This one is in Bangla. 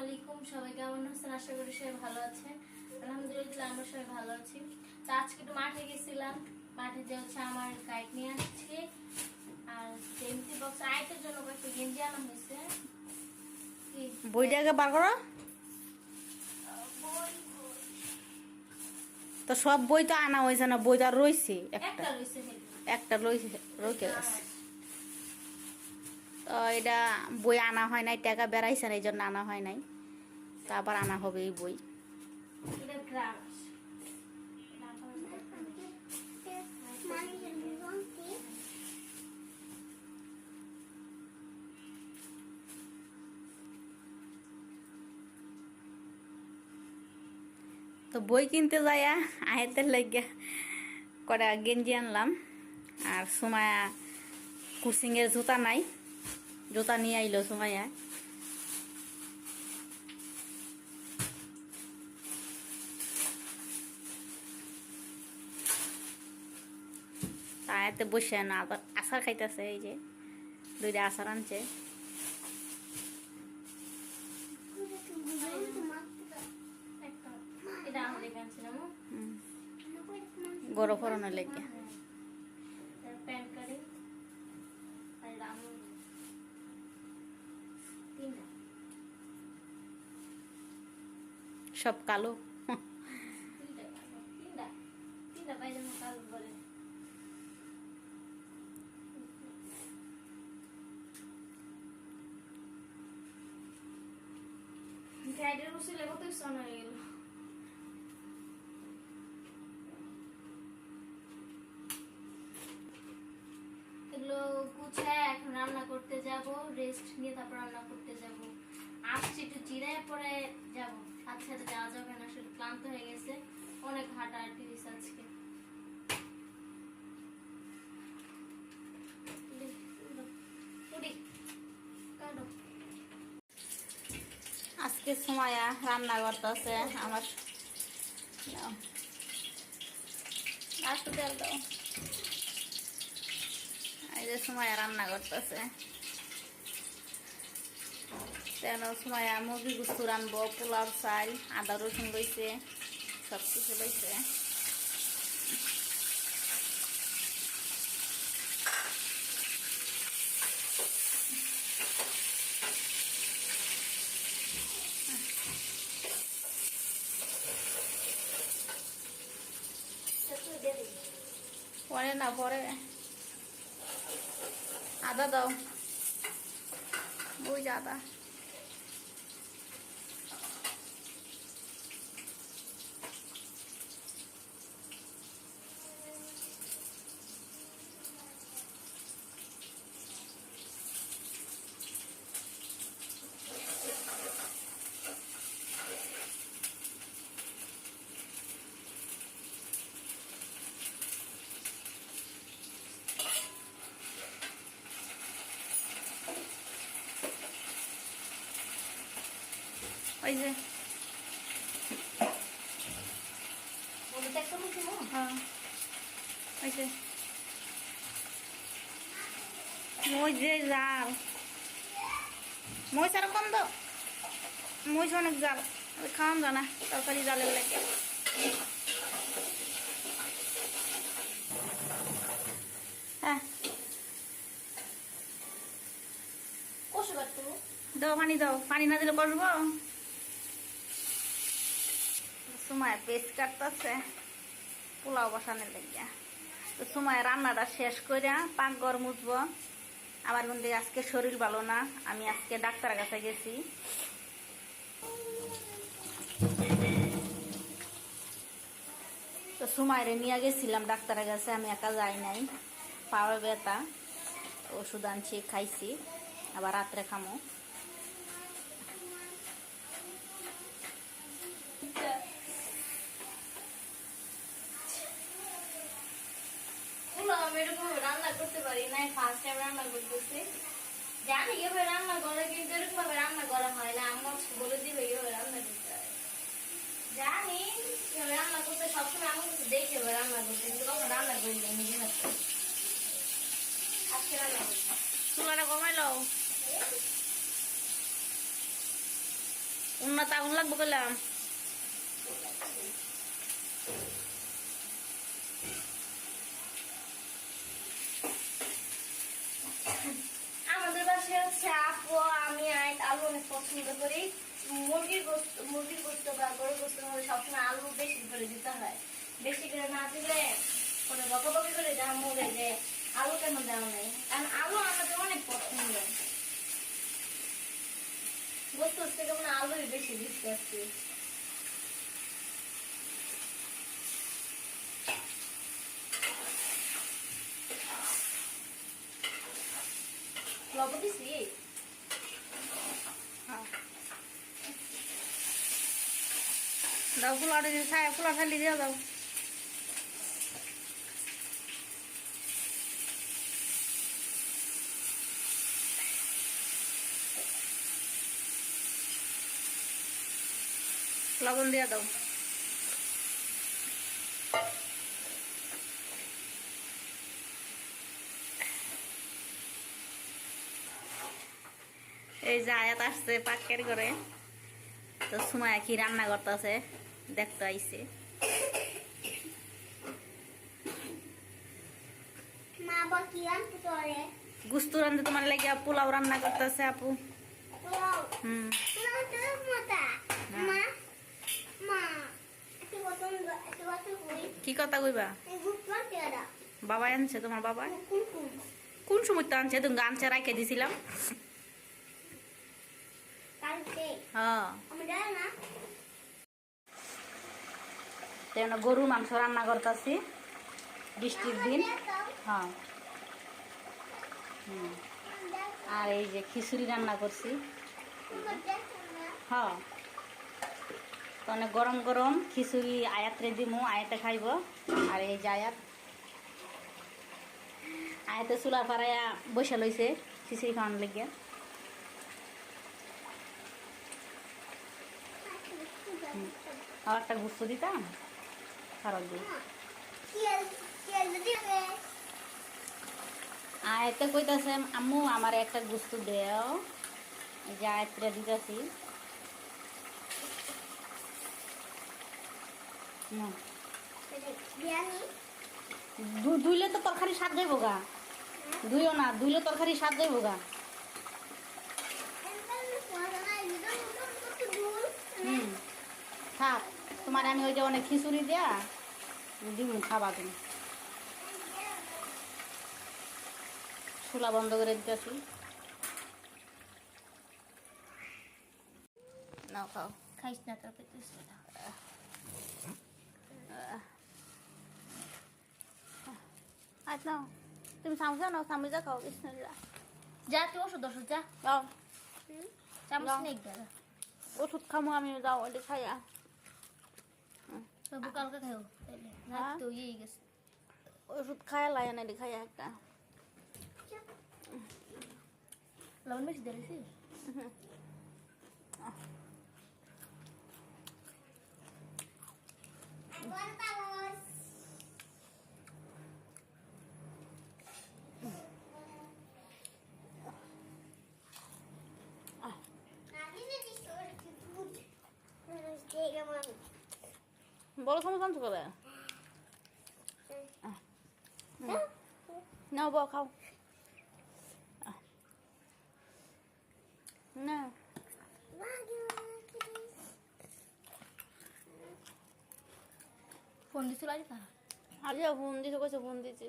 আলাইকুম সবাই কেমন আছেন? আশা করি সবাই ভালো আছেন। আলহামদুলিল্লাহ আমরা সবাই ভালো আছি। তো আজকে একটু মাঠে গেছিলাম। মাঠে যে হচ্ছে আমার গাইড নিয়ে আসছি। আর এমটি বক্স আয়তের জন্য কয়েকটা গেঞ্জি আনা হয়েছে। কি? বইটাকে বার করো। তো সব বই তো আনা হয়েছে না? বই তো আর রয়েছে একটা। একটা রয়েছে হেলি। একটা রয়েছে রয়েছে গেছে। এটা বই আনা হয় নাই টাকা বেড়াইছে না এই জন্য আনা হয় নাই। তো আবার আনা হবে এই বই। তো বই কিনতে যাইয়া আয়তের লাগিয়া কটা গেঞ্জি আনলাম। আর সময় কুসিংয়ের জুতা নাই। জুতা নিয়ে আইলো সুমায়া আয়াতে বসে না আবার আচার খাইতেছে এই যে দুইটা আচার আনছে। গরম ফরনের লেগে প্যান্ট কারি আর সব কালো। এগুলো এখন রান্না করতে যাব রেস্ট নিয়ে তারপর রান্না করতে যাব। আসছি একটু জিরায় পরে যাব। সাথে যাওয়া যাবে না ক্লান্ত হয়ে গেছে। অনেক হাঁটাহাঁটি হয়েছে আজকে। আজকে সময় রান্না করতেছে আমার তেল দাও। এই যে সময় রান্না করতেছে তেন সময় মুরগি গুস্তু রানবো পোলাও চাল আদা, রসুন লইছে সব কিছু লইছে পরে না, পরে। আদা দাও। ওই আদা। ওই যে। হ্যাঁ। ওই যে। মই যে জাল। মই সারা কম দাও মই অনেক জাল। খাওয়ান জানা তরকারি জালের লাগে হ্যাঁ দাও পানি দাও পানি না দিলে কষবো সময় পেস্ট কাটতেছে, পোলাও বসানোর লাগিয়া। তো সময় রান্নাটা শেষ করে পাক ঘর মুছবো। আমার কিন্তু আজকে শরীর ভালো না, আমি আজকে ডাক্তার কাছে গেছি। তো সুমাইরে নিয়ে গেছিলাম ডাক্তারের কাছে, আমি একা যাই নাই। পাওয়া ব্যথা, ওষুধ আনছি, খাইছি, আবার রাত্রে খামো। রান্না করতে পারি না ফার্স্ট টাইম রান্না করতেছি। জানি কীভাবে রান্না করে কিন্তু এরকম ভাবে রান্না করা হয় না। আমার বলে দিবে কীভাবে রান্না করতে হয়। জানি কীভাবে রান্না করতে, সবসময় আমার কাছে দেখে এভাবে রান্না করতে, কিন্তু কখন রান্না করি না নিজে হাতে। আজকে রান্না করছি। চুলাটা কমাই লও। উন্নত আগুন লাগবো কইলাম আমাদের বাসায় হচ্ছে আপু আমি আই অনেক করি মুরগির গোস্ত মুরগির গোস্ত বা গরুর গোস্ত সবসময় আলু বেশি করে দিতে হয়। বেশি করে না দিলে কোনো বকবকি করে দেওয়া মরে যে আলু কেন দেওয়া নেই? কারণ আলু আমাদের অনেক পছন্দ। গোস্ত থেকে মানে আলুই বেশি দিতে আসছি লবণ দিছি হ্যাঁ। দাও ফুলাটা দিয়ে ছায়া ফুলা ফেলি দিয়ে দাও। লবণ দিয়ে দাও। এই যে আয়াত আসছে পাকের করে তো সময় কি রান্না করতেছে? দেখতে আইছে। গুস্তু রান্ধে তোমার লাগিয়া পোলাও রান্না করতেছে আপু। হুম। হ্যাঁ। কি কথা কইবা? বাবা আনছে তোমার বাবা? কোন সময় তো আনছে? তুমি আনছে রাখে দিছিলাম। হ্যাঁ। তেমন গরুর মাংস রান্না করতেছি। বৃষ্টির দিন। হ্যাঁ। আর এই যে খিচুড়ি রান্না করছি। হ্যাঁ। অনেক গরম গরম খিচুড়ি আয়াতরে দিমু, আয়াতে খাইব। আর এই যে আয়াত। আয়াতে চুলা পাড়াইয়া বসে লইছে খিচুড়ি খাওয়ানোর লেগে। আর একটা গুস্ত দিতাম। দিই। আয়াতে কইতাছে, আম্মু, আমার একটা গুস্ত দেও। এই যে আয়াতরে দিতেছি। দুইলে তো তরকারি স্বাদ দেবো গা দুইও না, দুইলে তরকারি স্বাদ দেবো গা হুম থাক তোমার আমি ওই যে অনেক খিচুড়ি দেয়া দিমু খাবা তুমি। চুলা বন্ধ করে দিতেছি। নাও খাও। খাইস না তোর পেটে আজ নাও তুমি সামসা নাও সামসা খাও বিসমিল্লাহ। যা তুই ওষুধ ওষুধ যা। যাও চামচ নেই ওষুধ খামো আমি যাও ওটা খাইয়া। তবু কালকে খাইও তাইলে না হ্যাঁ? তো ইয়ে গেছে ওষুধ খাইয়া লাগে না খাইয়া একটা লবণ বেশি দিয়েছি বড় সমস্যা আনছো করে নাও বউ খাও। না ফোন দিছিল আজ তা আজ ফোন দিছে কইছে ফোন দিছে।